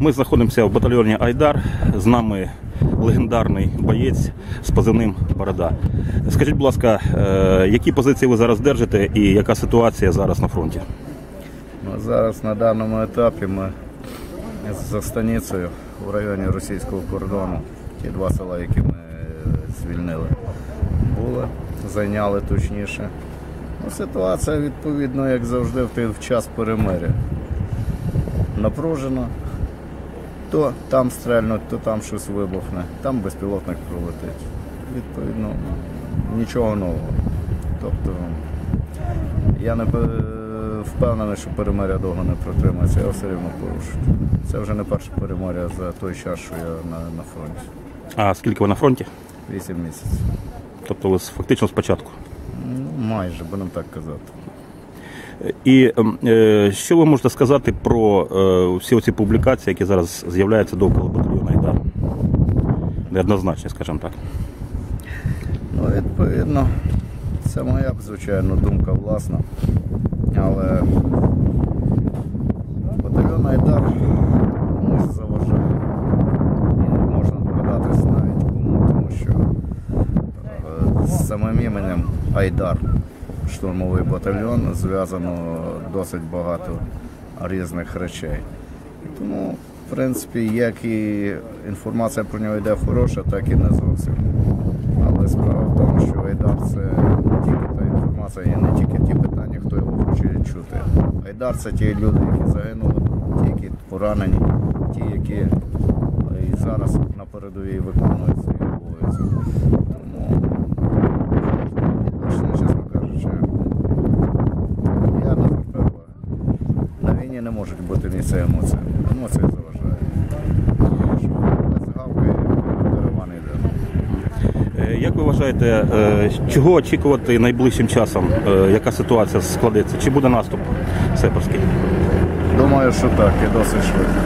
Ми знаходимося в батальйоні Айдар. З нами легендарний боєць з позивним Борода. Скажіть, будь ласка, е, які позиції ви зараз держите і яка ситуація зараз на фронті? Ну, зараз на даному етапі ми за станицею в районі російського кордону, ті два села, які ми е, звільнили, були, зайняли точніше. Ну, ситуація відповідно, як завжди, в час перемиря. Напружено. То там стрельнуть, то там щось вибухне, там безпілотник пролетить. Відповідно, нічого нового. Тобто я не впевнений, що перемиря довго не протримається, я все рівно порушую. Це вже не перше перемиря за той час, що я на, на фронті. А скільки ви на фронті? Вісім місяців. Тобто ви фактично спочатку. Ну, майже, будемо так казати. І ем, е, що ви можете сказати про е, всі ці публікації, які зараз з'являються довкола батальйону Айдар? Неоднозначні, скажімо так. Ну, відповідно, це моя, звичайно, думка власна. Але батальйон Айдар комусь заважає. Можна догадатись навіть кому, тому що е, самим іменем Айдар, штурмовий батальйон, зв'язано досить багато різних речей. Тому, в принципі, як і інформація про нього йде хороша, так і не зовсім. Але справа в тому, що Айдар це не тільки та інформація, і не тільки ті питання, хто його хоче чути. Айдар це ті люди, які загинули, ті, які поранені, ті, які і зараз на передовій виконують свої обов'язки. Тому, відносно, чесно кажучи, я не впевнений. На не можуть бути місця емоцій. Емоції заважають. Згавкає, караван йде. Е, Як ви вважаєте, е, чого очікувати найближчим часом? Е, Яка ситуація складеться? Чи буде наступ сепарський? Думаю, що так, і досить швидко.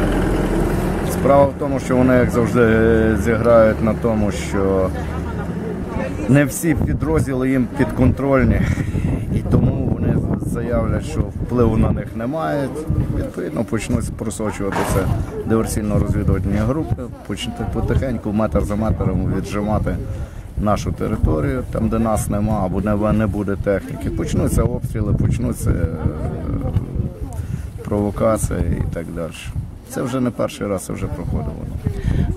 Справа в тому, що вони, як завжди, зіграють на тому, що не всі підрозділи їм підконтрольні, і тому заявлять, що впливу на них немає. Відповідно, почнуть просочуватися диверсійно-розвідувальні групи, почнуть потихеньку метр за метром віджимати нашу територію, там, де нас нема, або не, буде техніки. Почнуться обстріли, почнуться е, провокація і так далі. Це вже не перший раз, це вже проходило.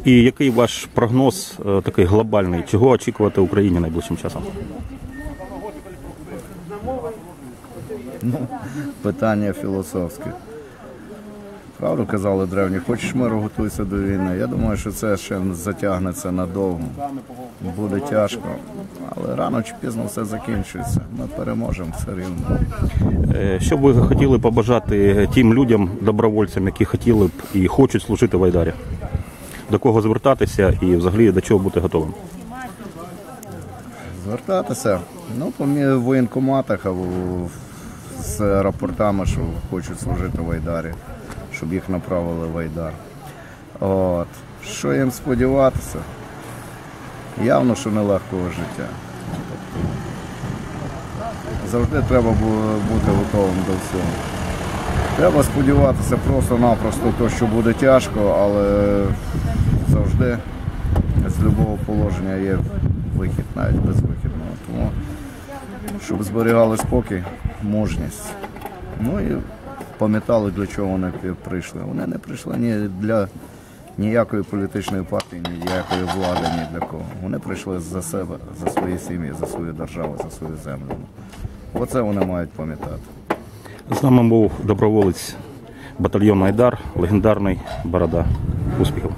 І який ваш прогноз е, такий глобальний? Чого очікувати Україні найближчим часом? Питання філософське. Правду казали древні, хочеш миру, готуйся до війни. Я думаю, що це ще затягнеться надовго. Буде тяжко, але рано чи пізно все закінчується. Ми переможемо все рівно. Е, Що б ви хотіли побажати тим людям, добровольцям, які хотіли б і хочуть служити в Айдарі? До кого звертатися і взагалі до чого бути готовим? Звертатися ну, по воєнкоматах або з рапортами, що хочуть служити в Айдарі, щоб їх направили в Айдар. От. Що їм сподіватися? Явно, що нелегкого життя. Завжди треба бути готовим до всього. Треба сподіватися просто-напросто, то, що буде тяжко, але завжди з любого положення є вихід, навіть безвихідного. Тому, щоб зберігали спокій, мужність. Ну і пам'ятали, для чого вони прийшли. Вони не прийшли ні для ніякої політичної партії, ні ніякої влади, ні для кого. Вони прийшли за себе, за свої сім'ї, за свою державу, за свою землю. Оце вони мають пам'ятати. З нами був доброволець батальйону Айдар, легендарний Борода. Успіхів!